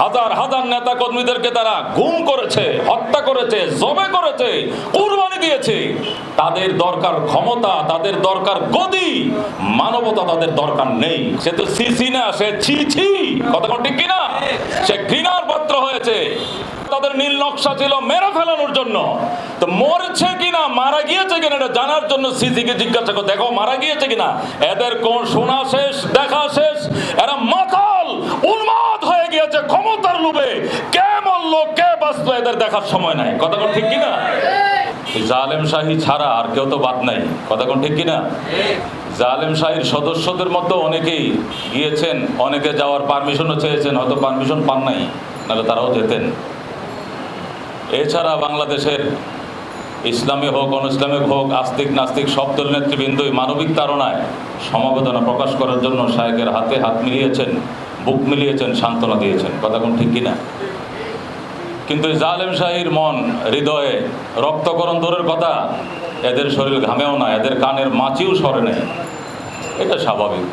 হাজার হাজার নেতা কর্মীদেরকে তারা গুম করেছে, হত্যা করেছে, জবে করেছে, কুরবানি দিয়েছে। তাদের দরকার ক্ষমতা, তাদের দরকার গদি, মানবতা তাদের দরকার নেই। সে তো সিসি না, সে ছি ছি। কথা ঠিক কিনা? সে ঘৃণার পাত্র হয়েছে। তাদের নীল নকশা ছিল মেরে ফেলানোর জন্য। তো মরছে কিনা, মারা গিয়েছে কিনা, এটা জানার জন্য সিসিকে জিজ্ঞাসা করো দেখো, মারা গিয়েছে কিনা? এদের কোন শোনা শেষ দেখা শেষ এরা মাতাল উন্মাদ হয়ে গিয়েছে লোভে। কে মরলো কে বাঁচলো এদের দেখার সময় নাই। কথা কোন ঠিক কিনা? জালেম শাহী ছাড়া আর কেউ তো বাদ নাই। কথা কোন ঠিক কিনা? জালেম শাহীর সদস্যদের মধ্যে অনেকেই গিয়েছেন অনেকে যাওয়ার পারমিশনও চেয়েছেন হয়তো পারমিশন পান নাই নাহলে তারাও যেতেন। এছাড়া বাংলাদেশের ইসলামী হোক অনইসলামিক হোক আস্তিক নাস্তিক সব দল নেতৃবৃন্দই মানবিক তাড়নায় সমবেদনা প্রকাশ করার জন্য শায়েকের হাতে হাত মিলিয়েছেন। বুক মিলিয়েছেন, সান্ত্বনা দিয়েছেন। কথা কোন ঠিক কিনা? কিন্তু জালেম শাহীর মন, হৃদয়ে রক্তকরণ দূরের কথা, এদের শরীর ঘামেও না, এদের কানের মাছিও সরে নেই। এটা স্বাভাবিক।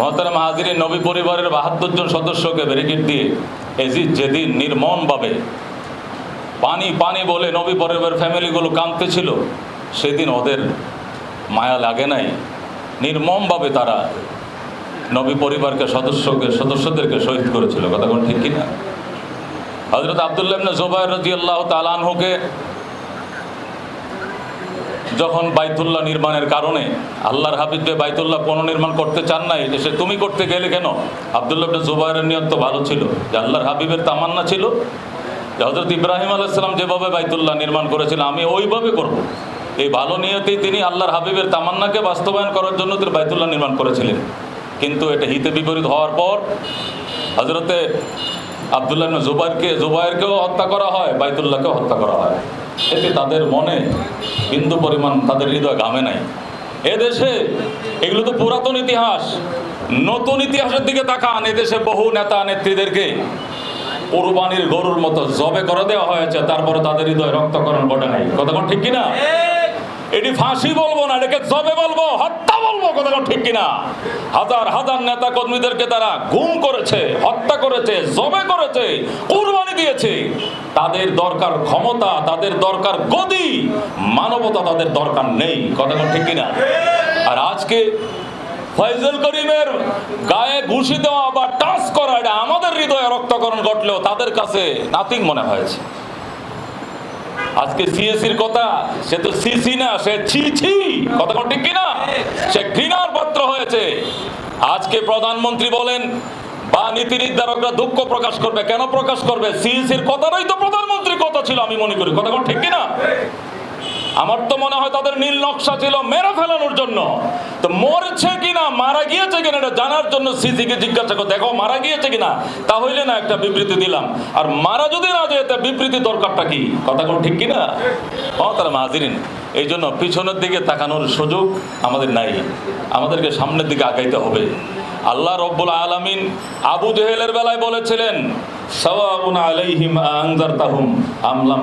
মহতারাম হাজির নবী পরিবারের বাহাত্তর জন সদস্যকে ব্যারিকেড দিয়ে এজিদ যেদিন নির্মমভাবে পানি পানি বলে নবী পরিবারের ফ্যামিলিগুলো কাঁদতেছিল। সেদিন ওদের মায়া লাগে নাই। নির্মমভাবে তারা নবী পরিবারকে, সদস্যকে, সদস্যদেরকে শহীদ করেছিল। কথা কোন ঠিক কিনা? হজরত আবদুল্লাহ ইবনে জুবাইর আল্লাহ তাআলা আনহুকে যখন বাইতুল্লাহ নির্মাণের কারণে আল্লাহর হাবিব যে বাইতুল্লাহ পুনর্নির্মাণ করতে চান নাই সে তুমি করতে গেলে কেন? আবদুল্লাহ জুবাইরের নিয়ত তো ভালো ছিল। যে আল্লাহর হাবিবের তামান্না ছিল। যে হজরত ইব্রাহিম আলাইসালাম যেভাবে বাইতুল্লাহ নির্মাণ করেছিলেন আমি ওইভাবে করব। এই ভালো নিয়তেই তিনি আল্লাহর হাবিবের তামান্নাকে বাস্তবায়ন করার জন্য তিনি বাইতুল্লাহ নির্মাণ করেছিলেন। কিন্তু এটা হিতে বিপরীত হওয়ার পর হজরতে আবদুল্লাহ জুবাইরকে, জুবাইরকেও হত্যা করা হয়, বাইতুল্লাহকেও হত্যা করা হয়। এতে তাদের মনে বিন্দু পরিমাণ তাদের হৃদয় ঘামে নাই। এদেশে এগুলো তো পুরাতন ইতিহাস। নতুন ইতিহাসের দিকে তাকান, এদেশে বহু নেতা নেত্রীদেরকে কোরবানির গরুর মতো জবে করে দেওয়া হয়েছে তারপরে তাদের হৃদয় রক্তকরণ ঘটে নাই। কথা ঠিক কিনা? এটি ফাঁসি বলব না, এটাকে জবে বলব, হত্যা বলব কথা কোন ঠিক কিনা? হাজার হাজার নেতা কর্মীদেরকে তারা গুম করেছে, হত্যা করেছে, জবে করেছে, কুরবানি দিয়েছে। তাদের দরকার ক্ষমতা, তাদের দরকার গদি, মানবতা তাদের দরকার নেই কথা কোন ঠিক কিনা? আর আজকে ফয়জুল করিমের গায়ে ঘুষি দেওয়া বা টাচ করা, এটা আমাদের হৃদয়ে রক্তকরণ ঘটলেও তাদের কাছে নাথিং মনে হয়েছে। আজকে সিএসির কথা, সে তো সিসি না, সে ছি ছি। কথা ঠিক কিনা? সে ঘৃণার পাত্র হয়েছে। আজকে প্রধানমন্ত্রী বলেন, বা নীতি নির্ধারকরা দুঃখ প্রকাশ করবে। কেন প্রকাশ করবে? সিএসির কথাটাই তো প্রধানমন্ত্রীর কথা ছিল, আমি মনে করি। কথা ঠিক কিনা? আমার তো মনে হয় তাদের নীল নকশা ছিল মেরে ফেলানোর জন্য। তো মরছে কিনা, মারা গিয়েছে কিনা, এটা জানার জন্য সিসিকে জিজ্ঞাসা করো দেখো, মারা গিয়েছে কিনা? তাহলে না একটা বিবৃতি দিলাম। আর মারা যদি না যায় তা বিবৃতি দরকারটা কি? কথা কোন ঠিক কিনা? ও তারা মাহাজিরিন, এই জন্য পিছনের দিকে তাকানোর সুযোগ আমাদের নাই। আমাদেরকে সামনের দিকে আগাইতে হবে। আল্লাহ রব্বুল আলামিন আবু জেহেলের বেলায় বলেছিলেন আমলাম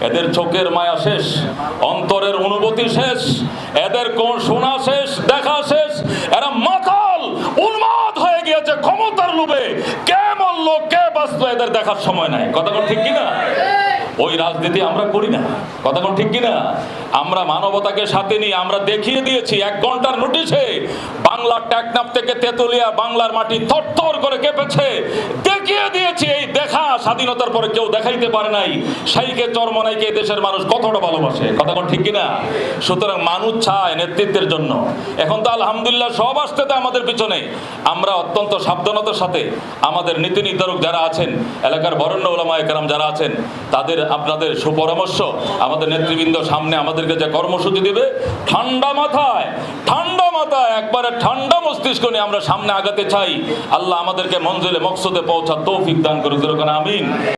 এদের চোখের মায়া শেষ, অন্তরের অনুভূতি শেষ, এদের কোন শোনা শেষ, দেখা শেষ, এরা মাতাল, উন্মাদ হয়ে গিয়েছে ক্ষমতার লোভে। কে মরলো, কে বাঁচলো, এদের দেখার সময় নাই। কথা ঠিক কিনা? ওই রাজনীতি আমরা করি না। কথা কোন ঠিক কিনা? আমরা মানবতাকে সাথে নিয়ে আমরা দেখিয়ে দিয়েছি, এক ঘণ্টার নোটিশে বাংলার টেকনাফ থেকে তেতুলিয়া বাংলার মাটি থরথর করে কেঁপেছে। দেখিয়ে দিয়েছি এই দেখা, স্বাধীনতার পরে কেউ দেখাইতে পারে নাই। সাইকে চরমনাইকে দেশের মানুষ কতটা ভালোবাসে, কথা কোন ঠিক কিনা? সুতরাং মানুষ চায় নেতৃত্বের জন্য। এখন তো আলহামদুলিল্লাহ সব আসতে আমাদের পিছনে। আমরা অত্যন্ত সাবধানতার সাথে আমাদের নীতি নির্ধারক যারা আছেন, এলাকার বরণ্য ওলামায় কেরাম যারা আছেন, তাদের আপনাদের সুপরামর্শ, আমাদের নেতৃবৃন্দ সামনে আমাদেরকে যে কর্মসূচি দিবে, ঠান্ডা মাথায়, ঠান্ডা মাথায় একবারে ঠান্ডা মস্তিষ্ক নিয়ে আমরা সামনে আগাতে চাই। আল্লাহ আমাদেরকে মঞ্জিলে, মকসদে পৌঁছা তৌফিক দান করে যেরকম আমিন।